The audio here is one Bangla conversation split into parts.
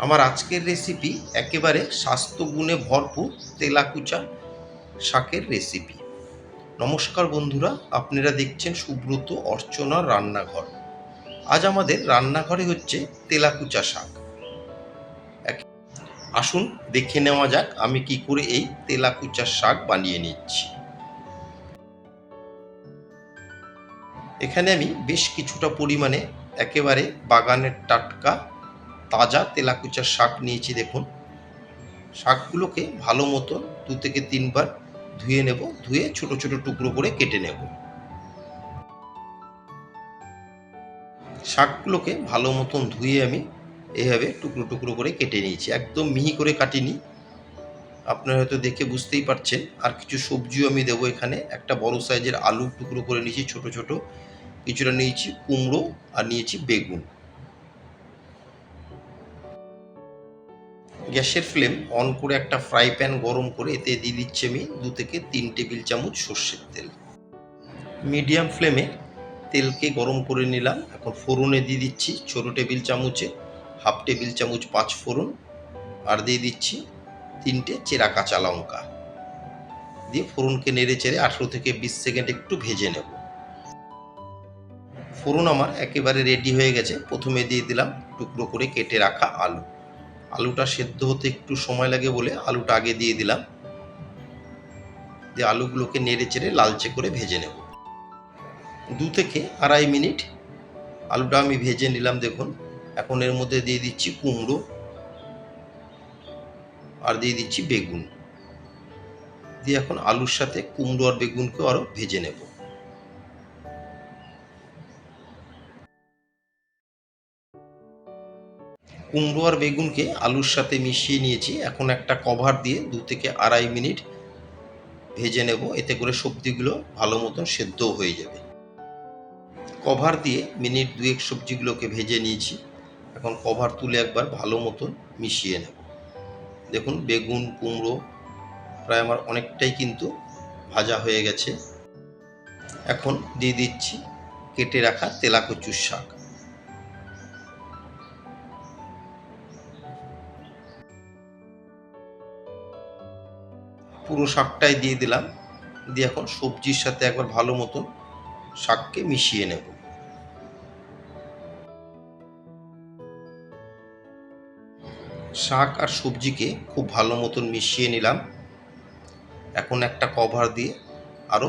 আমার আজকের রেসিপি একেবারে স্বাস্থ্যগুণে ভরপুর তেলাকুচা শাকের রেসিপি নমস্কার বন্ধুরা, আপনারা দেখছেন সুব্রত অর্চনার রান্নাঘর। আজ আমাদের রান্নাঘরে হচ্ছে তেলাকুচা শাক। আসুন, দেখে নেওয়া যাক আমি কি করে এই তেলাকুচা শাক বানিয়ে নিচ্ছি। এখানে আমি বেশ কিছুটা পরিমাণে একেবারে বাগানের টাটকা তাজা তেলাকুচার শাক নিয়েছি দেখুন। শাকগুলোকে ভালো মতো দু থেকে তিনবার ধুয়ে নেব, ধুয়ে ছোট ছোট টুকরো করে কেটে নেব। শাকগুলোকে ভালো মতন ধুয়ে আমি এইভাবে টুকরো টুকরো করে কেটে নিয়েছি। একদম মিহি করে কাটিনি। আপনারা হয়তো দেখে বুঝতেই পারছেন। আর কিছু সবজিও আমি দেবো এখানে। একটা বড় সাইজের আলু টুকরো করে নিয়েছি, ছোট ছোট। কিছুটা নিয়েছি কুমড়ো আর নিয়েছি বেগুন। গ্যাসের ফ্লেম অন করে একটা ফ্রাই প্যান গরম করে এতে দিয়ে দিচ্ছি আমি দু থেকে তিন টেবিল চামচ সর্ষের তেল। মিডিয়াম ফ্লেমে তেলকে গরম করে নিলাম। এখন ফোড়নে দিয়ে দিচ্ছি ছোটো টেবিল চামচে হাফ টেবিল চামচ পাঁচ ফোড়ন আর দিয়ে দিচ্ছি তিনটে চেরা কাঁচা লঙ্কা। দিয়ে ফোড়নকে নেড়ে চেড়ে আঠেরো থেকে বিশ সেকেন্ড একটু ভেজে নেব। ফোড়ন আমার একেবারে রেডি হয়ে গেছে। প্রথমে দিয়ে দিলাম টুকরো করে কেটে রাখা আলু। আলুটা সেদ্ধ হতে একটু সময় লাগে বলে আলুটা আগে দিয়ে দিলাম। দিয়ে আলুগুলোকে নেড়ে চেড়ে লালচে করে ভেজে নেব। দু থেকে আড়াই মিনিট আলুটা আমি ভেজে নিলাম দেখুন। এখন এর মধ্যে দিয়ে দিচ্ছি কুমড়ো আর দিয়ে দিচ্ছি বেগুন। দিয়ে এখন আলুর সাথে কুমড়ো আর বেগুনকেও আরও ভেজে নেব। কুমড়ো আর বেগুনকে আলুর সাথে মিশিয়ে নিয়েছি। এখন একটা কভার দিয়ে দু থেকে আড়াই মিনিট ভেজে নেব। এতে করে সবজিগুলো ভালো মতন সেদ্ধও হয়ে যাবে। কভার দিয়ে মিনিট দুয়েক সবজিগুলোকে ভেজে নিয়েছি। এখন কভার তুলে একবার ভালো মতন মিশিয়ে নেব। দেখুন, বেগুন, কুমড়ো প্রায় আমার অনেকটাই কিন্তু ভাজা হয়ে গেছে। এখন দিয়ে দিচ্ছি কেটে রাখা তেলাকচুর শাক। পুরো শাকটাই দিয়ে দিলাম। দিয়ে এখন সবজির সাথে একবার ভালো মতন শাককে মিশিয়ে নেব। শাক আর সবজিকে খুব ভালো মতন মিশিয়ে নিলাম। এখন একটা কভার দিয়ে আরও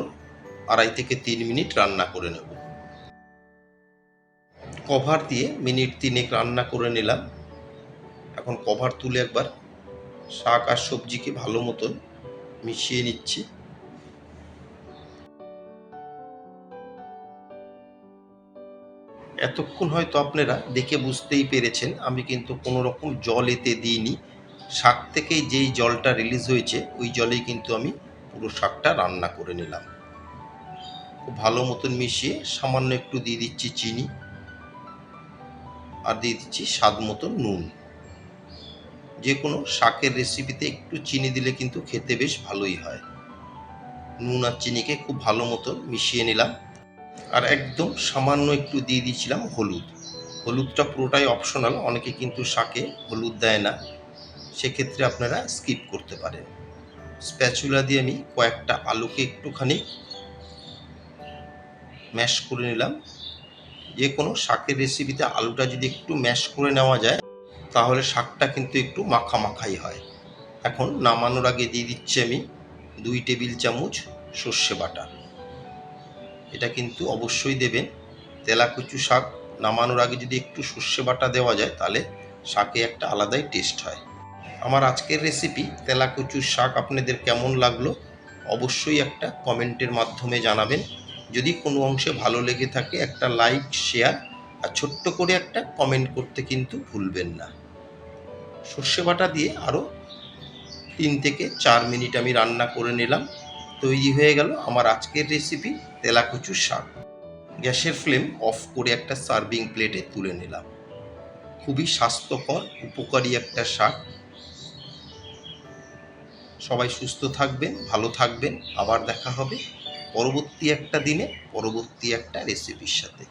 আড়াই থেকে তিন মিনিট রান্না করে নেব। কভার দিয়ে মিনিট তিনেক রান্না করে নিলাম। এখন কভার তুলে একবার শাক আর সবজিকে ভালো মতন মিশিয়ে নিচ্ছি। এতক্ষণ হয়তো আপনারা দেখে বুঝতেই পেরেছেন, আমি কিন্তু কোনো রকম জল এতে দিইনি। শাক থেকেই যেই জলটা রিলিজ হয়েছে, ওই জলেই কিন্তু আমি পুরো শাকটা রান্না করে নিলাম। খুব ভালো মতন মিশিয়ে সামান্য একটু দিয়ে দিচ্ছি চিনি, আর দিয়ে দিচ্ছি স্বাদ মতো নুন। যে কোনো শাকের রেসিপিতে একটু চিনি দিলে কিন্তু খেতে বেশ ভালোই হয়। নুন আর চিনিকে খুব ভালো মতো মিশিয়ে নিলাম। আর একদম সামান্য একটু দিয়ে দিয়েছিলাম হলুদ। হলুদটা পুরোটাই অপশনাল অনেকে কিন্তু শাকে হলুদ দেয় না। সেক্ষেত্রে আপনারা স্কিপ করতে পারেন। স্প্যাচুলা দিয়ে আমি কয়েকটা আলুকে একটুখানি ম্যাশ করে নিলাম। যে কোনো শাকের রেসিপিতে আলুটা যদি একটু ম্যাশ করে নেওয়া যায় তাহলে শাকটা কিন্তু একটু মাখা মাখাই হয়। এখন নামানোর আগে দিয়ে দিচ্ছি আমি দুই টেবিল চামচ সর্ষে বাটা। এটা কিন্তু অবশ্যই দেবেন। তেলাকুচু শাক নামানোর আগে যদি একটু সর্ষে বাটা দেওয়া যায়, তাহলে শাকে একটা আলাদাই টেস্ট হয়। আমার আজকের রেসিপি তেলাকুচুর শাক আপনাদের কেমন লাগল, অবশ্যই একটা কমেন্টের মাধ্যমে জানাবেন। যদি কোনো অংশে ভালো লেগে থাকে, একটা লাইক শেয়ার আর ছোট্ট করে একটা কমেন্ট করতে কিন্তু ভুলবেন না। সর্ষে বাটা দিয়ে আরও তিন থেকে চার মিনিট আমি রান্না করে নিলাম। তৈরি হয়ে গেল আমার আজকের রেসিপি তেলাকুচুর শাক। গ্যাসের ফ্লেম অফ করে একটা সার্ভিং প্লেটে তুলে নিলাম। খুবই স্বাস্থ্যকর, উপকারী একটা শাক। সবাই সুস্থ থাকবেন, ভালো থাকবেন। আবার দেখা হবে পরবর্তী একটা দিনে, পরবর্তী একটা রেসিপির সাথে।